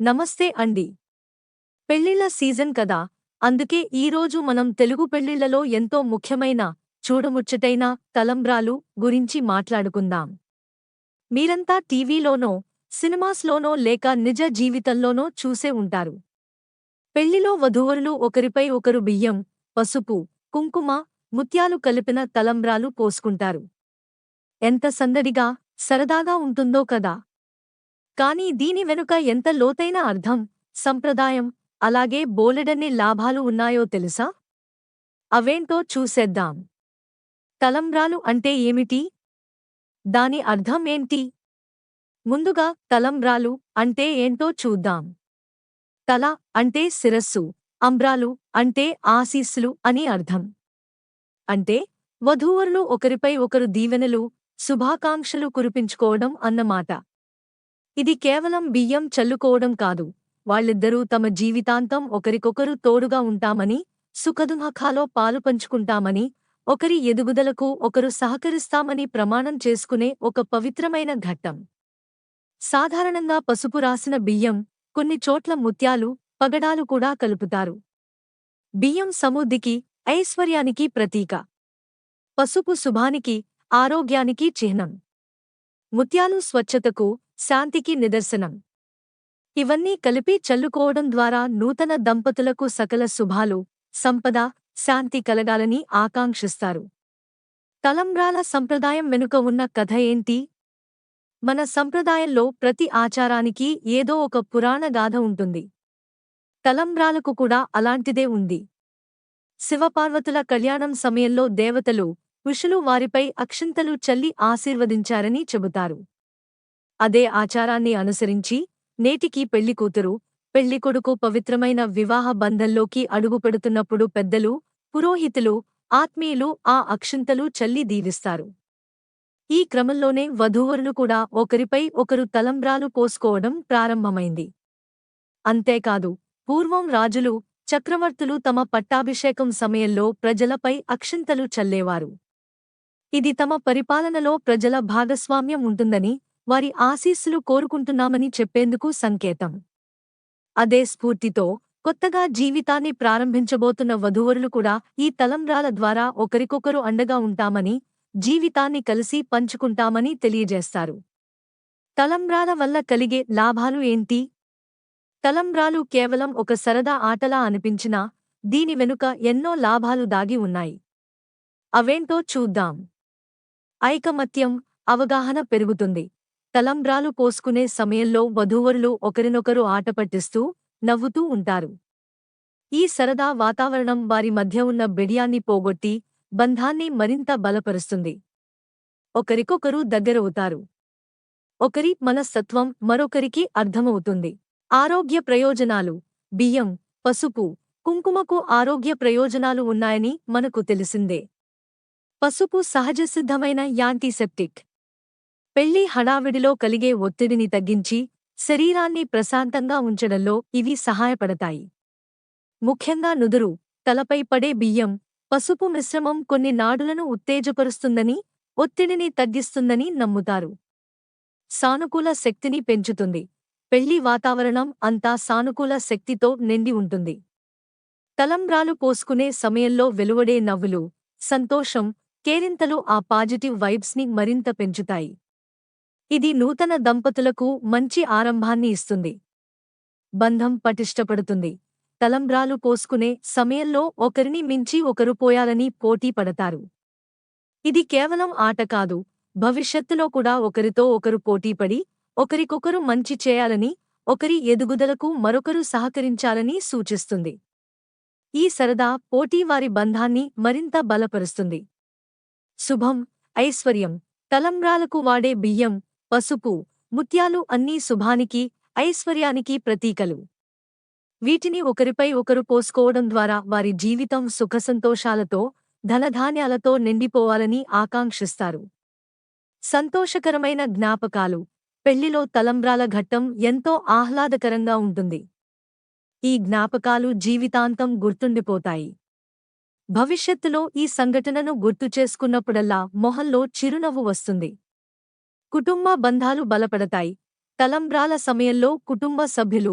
నమస్తే అండి. పెళ్ళిళ్ళ సీజన్ కదా అందుకే ఈరోజు మనం తెలుగు పెళ్ళిళ్ళలో ఎంతో ముఖ్యమైన చూడముచ్చటైన తలంబ్రాలు గురించి మాట్లాడుకుందాం. మీరంతా టీవీలోనో సినిమాస్లోనో లేక నిజ జీవితంలోనో చూసే ఉంటారు. పెళ్ళిలో వధూవరులు ఒకరిపై ఒకరు బియ్యం పసుపు కుంకుమ ముత్యాలు కలిపిన తలంబ్రాలు పోసుకుంటారు. ఎంత సందడిగా సరదాగా ఉంటుందో కదా. కానీ దీని వెనుక ఎంత లోతైన అర్థం సంప్రదాయం అలాగే బోలెడన్ని లాభాలు ఉన్నాయో తెలుసా? అవేంటో చూసేద్దాం. తలంబ్రాలు అంటే ఏమిటి? దాని అర్థం ఏంటి? ముందుగా తలంబ్రాలు అంటే ఏంటో చూద్దాం. తల అంటే శిరస్సు అంబ్రాలు అంటే ఆశీస్సులు అని అర్థం. అంటే వధూవరులు ఒకరిపై ఒకరు దీవెనలు శుభాకాంక్షలు కురిపించుకోవడం అన్నమాట. ఇది కేవలం బియ్యం చల్లుకోవడం కాదు. వాళ్ళిద్దరూ తమ జీవితాంతం ఒకరికొకరు తోడుగా ఉంటామని సుఖదుఃఖాలో పాలు పంచుకుంటామని ఒకరి ఎదుగుదలకు ఒకరు సహకరిస్తామని ప్రమాణం చేసుకునే ఒక పవిత్రమైన ఘట్టం. సాధారణంగా పసుపు రాసిన బియ్యం కొన్ని చోట్ల ముత్యాలు పగడాలు కూడా కలుపుతారు. బియ్యం సమృద్ధికి ఐశ్వర్యానికి ప్రతీక. పసుపు శుభానికి ఆరోగ్యానికి చిహ్నం. ముత్యాలు స్వచ్ఛతకు శాంతికి నిదర్శనం. ఇవన్నీ కలిపి చల్లుకోవడం ద్వారా నూతన దంపతులకు సకల శుభాలు సంపద శాంతి కలగాలని ఆకాంక్షిస్తారు. తలంబ్రాల సంప్రదాయం వెనుక ఉన్న కథ ఏంటి? మన సంప్రదాయంలో ప్రతి ఆచారానికి ఏదో ఒక పురాణ గాథ ఉంటుంది. తలంబ్రాలకు కూడా అలాంటిదే ఉంది. శివపార్వతుల కళ్యాణం సమయంలో దేవతలు ఋషులు వారిపై అక్షింతలు చల్లి ఆశీర్వదించారని చెబుతారు. అదే ఆచారాన్ని అనుసరించి నేటికీ పెళ్ళికూతురు పెళ్ళికొడుకు పవిత్రమైన వివాహ బంధంలోకి అడుగుపెడుతున్నప్పుడు పెద్దలు పురోహితులు ఆత్మీయులు ఆ అక్షింతలు చల్లి దీవిస్తారు. ఈ క్రమంలోనే వధూవరులు కూడా ఒకరిపై ఒకరు తలంబ్రాలు పోసుకోవడం ప్రారంభమైంది. అంతేకాదు పూర్వం రాజులు చక్రవర్తులు తమ పట్టాభిషేకం సమయంలో ప్రజలపై అక్షింతలు చల్లేవారు. ఇది తమ పరిపాలనలో ప్రజల భాగస్వామ్యం ఉంటుందని వారి ఆశీస్సులు కోరుకుంటున్నామని చెప్పేందుకు సంకేతం. అదే స్ఫూర్తితో కొత్తగా జీవితాన్ని ప్రారంభించబోతున్న వధూవరులు కూడా ఈ తలంబ్రాల ద్వారా ఒకరికొకరు అండగా ఉంటామని జీవితాన్ని కలిసి పంచుకుంటామని తెలియజేస్తారు. తలంబ్రాల వల్ల కలిగే లాభాలు ఏంటి? తలంబ్రాలు కేవలం ఒక సరదా ఆటలా అనిపించినా దీని వెనుక ఎన్నో లాభాలు దాగి ఉన్నాయి. అవేంటో చూద్దాం. ఐకమత్యం అవగాహన పెరుగుతుంది. తలంబ్రాలు పోసుకునే సమయంలో వధూవరులు ఒకరినొకరు ఆటపట్టిస్తూ నవ్వుతూ ఉంటారు. ఈ సరదా వాతావరణం వారి మధ్య ఉన్న బిడియాన్ని పోగొట్టి బంధాన్ని మరింత బలపరుస్తుంది. ఒకరికొకరు దగ్గరవుతారు. ఒకరి మనస్తత్వం మరొకరికి అర్థమవుతుంది. ఆరోగ్య ప్రయోజనాలు బియ్యం పసుపు కుంకుమకు ఆరోగ్య ప్రయోజనాలు ఉన్నాయని మనకు తెలిసిందే. పసుపు సహజసిద్ధమైన యాంటీసెప్టిక్. పెళ్ళి హడావిడిలో కలిగే ఒత్తిడిని తగ్గించి శరీరాన్ని ప్రశాంతంగా ఉంచడంలో ఇవి సహాయపడతాయి. ముఖ్యంగా నుదురు తలపై పడే బియ్యం పసుపు మిశ్రమం కొన్ని నాడులను ఉత్తేజపరుస్తుందని ఒత్తిడిని తగ్గిస్తుందని నమ్ముతారు. సానుకూల శక్తిని పెంచుతుంది. పెళ్ళి వాతావరణం అంతా సానుకూల శక్తితో నిండి ఉంటుంది. తలంబ్రాలు పోసుకునే సమయంలో వెలువడే నవ్వులు సంతోషం కేరింతలు ఆ పాజిటివ్ వైబ్స్ని మరింత పెంచుతాయి. ఇది నూతన దంపతులకు మంచి ఆరంభాన్ని ఇస్తుంది. బంధం పటిష్టపడుతుంది. తలంబ్రాలు పోసుకునే సమయంలో ఒకరిని మించి ఒకరు పోయాలని పోటీ పడతారు. ఇది కేవలం ఆట కాదు భవిష్యత్తులో కూడా ఒకరితో ఒకరు పోటీపడి ఒకరికొకరు మంచి చేయాలని ఒకరి ఎదుగుదలకు మరొకరు సహకరించాలని సూచిస్తుంది. ఈ సరదా పోటీ వారి బంధాన్ని మరింత బలపరుస్తుంది. శుభం ఐశ్వర్యం తలంబ్రాలకు వాడే బియ్యం పసుపు ముత్యాలు అన్నీ శుభానికి ఐశ్వర్యానికి ప్రతీకలు. వీటిని ఒకరిపై ఒకరు పోసుకోవడం ద్వారా వారి జీవితం సుఖసంతోషాలతో ధనధాన్యాలతో నిండిపోవాలని ఆకాంక్షిస్తారు. సంతోషకరమైన జ్ఞాపకాలు పెళ్ళిలో తలంబ్రాల ఘట్టం ఎంతో ఆహ్లాదకరంగా ఉంటుంది. ఈ జ్ఞాపకాలు జీవితాంతం గుర్తుండిపోతాయి. భవిష్యత్తులో ఈ సంఘటనను గుర్తు చేసుకున్నప్పుడల్లా మొహంలో చిరునవ్వు వస్తుంది. కుటుంబ బంధాలు బలపడతాయి. తలంబ్రాల సమయంలో కుటుంబ సభ్యులు